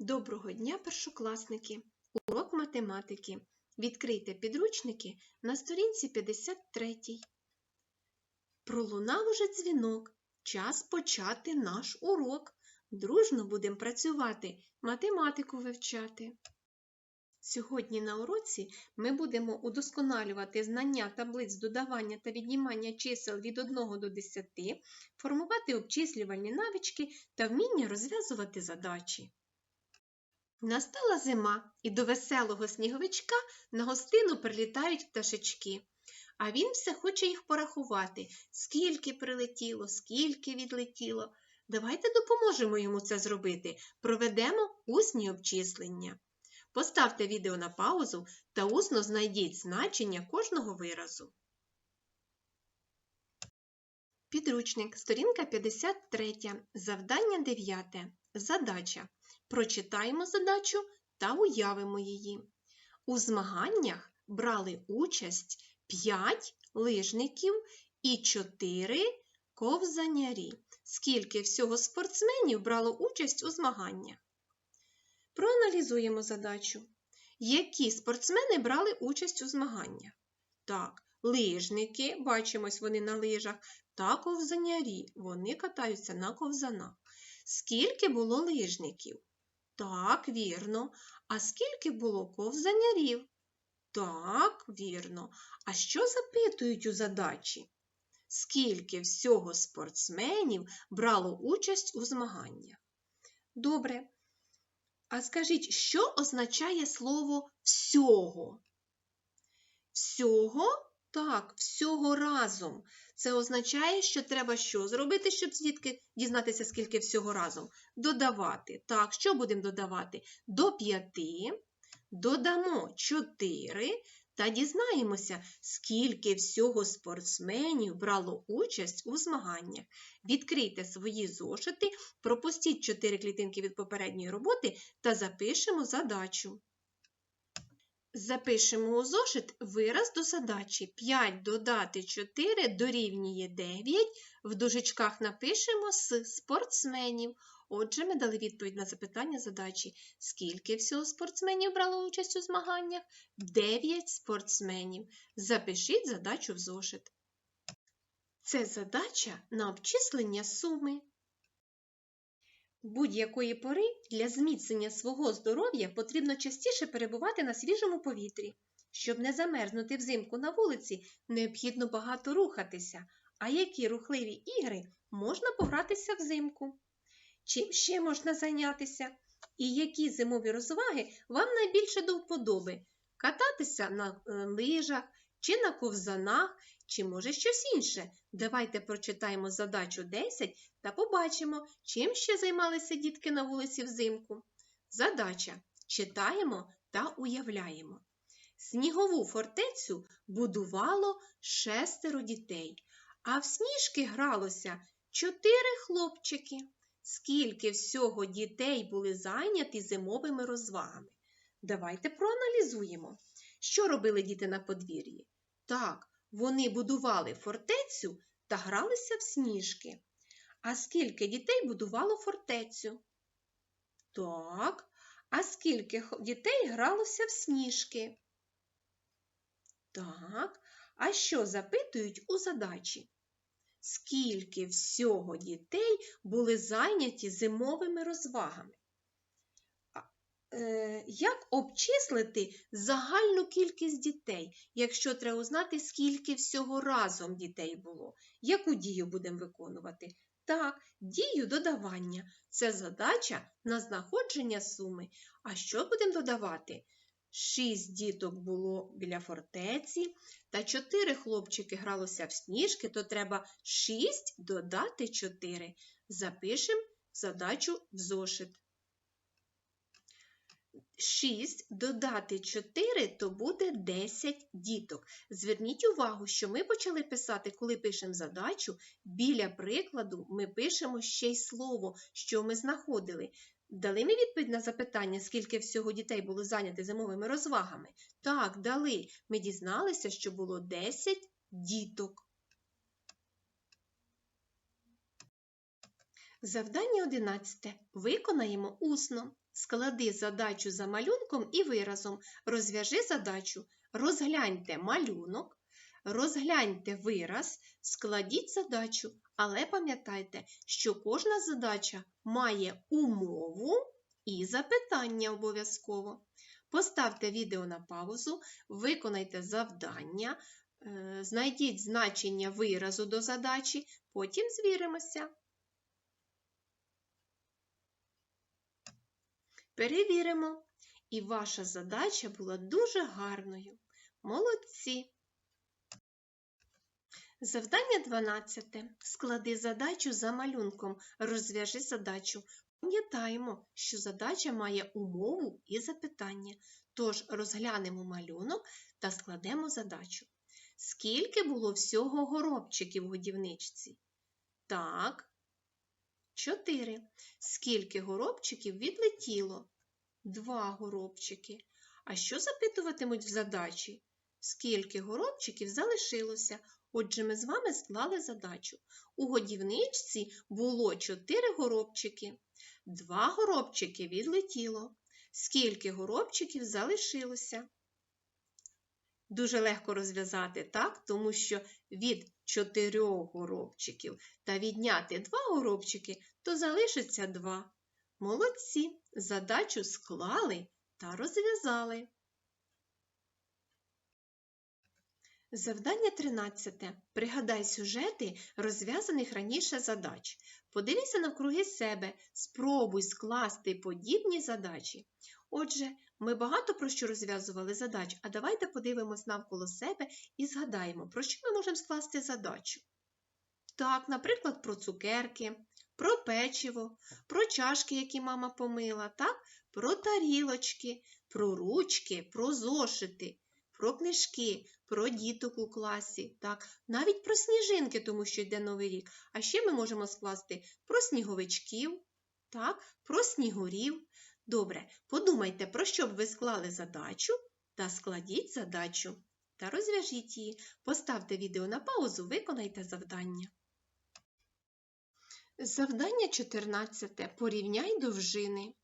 Доброго дня, першокласники! Урок математики. Відкрийте підручники на сторінці 53. Пролунав уже дзвінок. Час почати наш урок. Дружно будемо працювати, математику вивчати. Сьогодні на уроці ми будемо удосконалювати знання таблиць додавання та віднімання чисел від 1 до 10, формувати обчислювальні навички та вміння розв'язувати задачі. Настала зима, і до веселого сніговичка на гостину прилітають пташечки. А він все хоче їх порахувати, скільки прилетіло, скільки відлетіло. Давайте допоможемо йому це зробити. Проведемо усні обчислення. Поставте відео на паузу та усно знайдіть значення кожного виразу. Підручник, сторінка 53, завдання 9. Задача. Прочитаємо задачу та уявимо її. У змаганнях брали участь 5 лижників і 4 ковзанярі. Скільки всього спортсменів брало участь у змаганнях? Проаналізуємо задачу. Які спортсмени брали участь у змаганнях? Так, лижники, бачимось вони на лижах, та ковзанярі, вони катаються на ковзанах. Скільки було лижників? Так, вірно. А скільки було ковзанярів? Так, вірно. А що запитують у задачі? Скільки всього спортсменів брало участь у змаганнях? Добре. А скажіть, що означає слово всього? Всього? Так, всього разом. Це означає, що треба що зробити, щоб дітки дізнатися, скільки всього разом? Додавати. Так, що будемо додавати? До 5 додамо 4 та дізнаємося, скільки всього спортсменів брало участь у змаганнях. Відкрийте свої зошити, пропустіть 4 клітинки від попередньої роботи та запишемо задачу. Запишемо у зошит вираз до задачі 5 додати 4 дорівнює 9. В дужечках напишемо з спортсменів. Отже, ми дали відповідь на запитання задачі. Скільки всього спортсменів брало участь у змаганнях? 9 спортсменів. Запишіть задачу в зошит. Це задача на обчислення суми. Будь-якої пори для зміцнення свого здоров'я потрібно частіше перебувати на свіжому повітрі. Щоб не замерзнути взимку на вулиці, необхідно багато рухатися. А які рухливі ігри можна погратися взимку? Чим ще можна зайнятися? І які зимові розваги вам найбільше до вподоби? Кататися на е, лижах, чи на ковзанах, чи може щось інше. Давайте прочитаємо задачу 10 та побачимо, чим ще займалися дітки на вулиці взимку. Задача читаємо та уявляємо. Снігову фортецю будувало шестеро дітей, а в сніжки гралося чотири хлопчики. Скільки всього дітей були зайняті зимовими розвагами? Давайте проаналізуємо. Що робили діти на подвір'ї? Так, вони будували фортецю та гралися в сніжки. А скільки дітей будувало фортецю? Так, а скільки дітей гралося в сніжки? Так, а що запитують у задачі? Скільки всього дітей були зайняті зимовими розвагами? Е, як обчислити загальну кількість дітей, якщо треба узнати, скільки всього разом дітей було? Яку дію будемо виконувати? Так, дію додавання. Це задача на знаходження суми. А що будемо додавати? Шість діток було біля фортеці, та чотири хлопчики гралося в сніжки, то треба шість додати чотири. Запишемо задачу в зошит. 6 додати 4, то буде 10 діток. Зверніть увагу, що ми почали писати, коли пишемо задачу, біля прикладу ми пишемо ще й слово, що ми знаходили. Дали ми відповідь на запитання, скільки всього дітей було зайняті зимовими розвагами? Так, дали. Ми дізналися, що було 10 діток. Завдання 11. Виконаємо усно. Склади задачу за малюнком і виразом. Розв'яжи задачу. Розгляньте малюнок, розгляньте вираз, складіть задачу. Але пам'ятайте, що кожна задача має умову і запитання обов'язково. Поставте відео на паузу, виконайте завдання, е, знайдіть значення виразу до задачі, потім звіримося. Перевіримо. І ваша задача була дуже гарною. Молодці! Завдання 12. Склади задачу за малюнком. Розв'яжи задачу. Пам'ятаємо, що задача має умову і запитання. Тож розглянемо малюнок та складемо задачу. Скільки було всього горобчиків в годівничці? Так, 4. Скільки горобчиків відлетіло? Два горобчики. А що запитуватимуть в задачі? Скільки горобчиків залишилося? Отже, ми з вами склали задачу. У годівничці було 4 горобчики. Два горобчики відлетіло. Скільки горобчиків залишилося? Дуже легко розв'язати, так? Тому що від 4 горобчиків та відняти 2 горобчики, то залишиться 2. Молодці! Задачу склали та розв'язали. Завдання 13. Пригадай сюжети розв'язаних раніше задач. Подивися навкруги себе, спробуй скласти подібні задачі. Отже, ми багато про що розв'язували задач, а давайте подивимось навколо себе і згадаємо, про що ми можемо скласти задачу. Так, наприклад, про цукерки, про печиво, про чашки, які мама помила, так? про тарілочки, про ручки, про зошити, про книжки, про діток у класі, так? навіть про сніжинки, тому що йде новий рік. А ще ми можемо скласти про сніговичків, так? про снігурів. Добре, подумайте, про що б ви склали задачу та складіть задачу. Та розв'яжіть її. Поставте відео на паузу, виконайте завдання. Завдання 14. Порівняй довжини.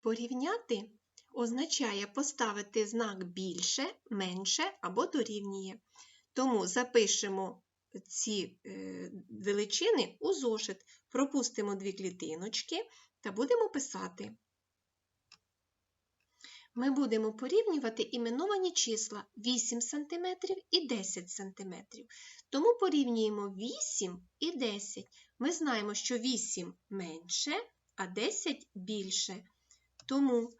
Порівняти означає поставити знак більше, менше або дорівнює. Тому запишемо ці е, величини у зошит, пропустимо дві клітиночки та будемо писати. Ми будемо порівнювати іменовані числа 8 см і 10 см. Тому порівнюємо 8 і 10. Ми знаємо, що 8 менше, а 10 більше. Тому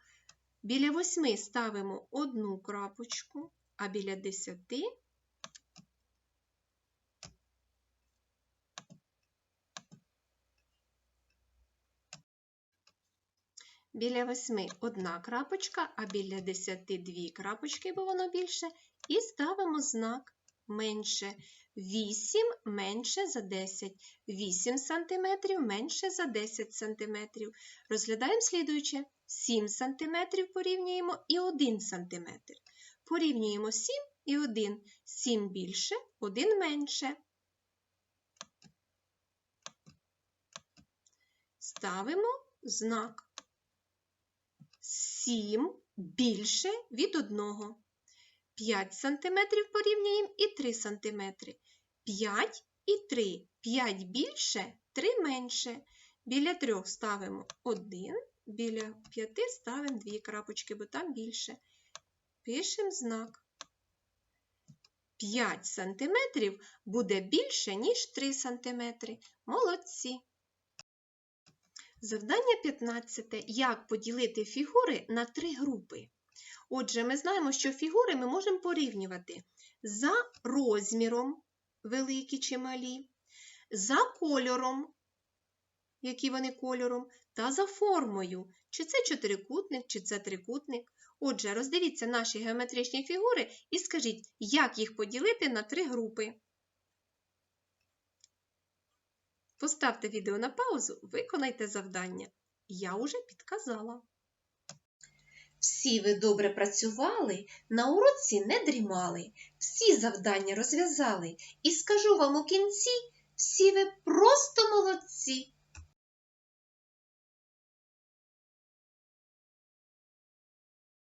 біля 8 ставимо одну крапочку, а біля 10 Біля 8 одна крапочка, а біля 10 дві крапочки, бо воно більше, і ставимо знак менше. 8 менше за 10, 8 см менше за 10 см. Розглядаємо слідуюче. 7 см порівнюємо і 1 см. Порівнюємо 7 і 1. 7 більше, 1 менше. Ставимо знак. 7 більше від 1. 5 см порівнюємо і 3 см. 5 і 3. 5 більше, 3 менше. Біля 3 ставимо 1, біля 5 ставимо 2 крапочки, бо там більше. Пишемо знак. 5 см буде більше, ніж 3 см. Молодці. Завдання 15. Як поділити фігури на три групи? Отже, ми знаємо, що фігури ми можемо порівнювати за розміром, великі чи малі, за кольором, які вони кольором, та за формою, чи це чотирикутник, чи це трикутник. Отже, роздивіться наші геометричні фігури і скажіть, як їх поділити на три групи. Поставте відео на паузу, виконайте завдання. Я уже підказала. Всі ви добре працювали, на уроці не дрімали, всі завдання розв'язали, і скажу вам у кінці, Всі ви просто молодці.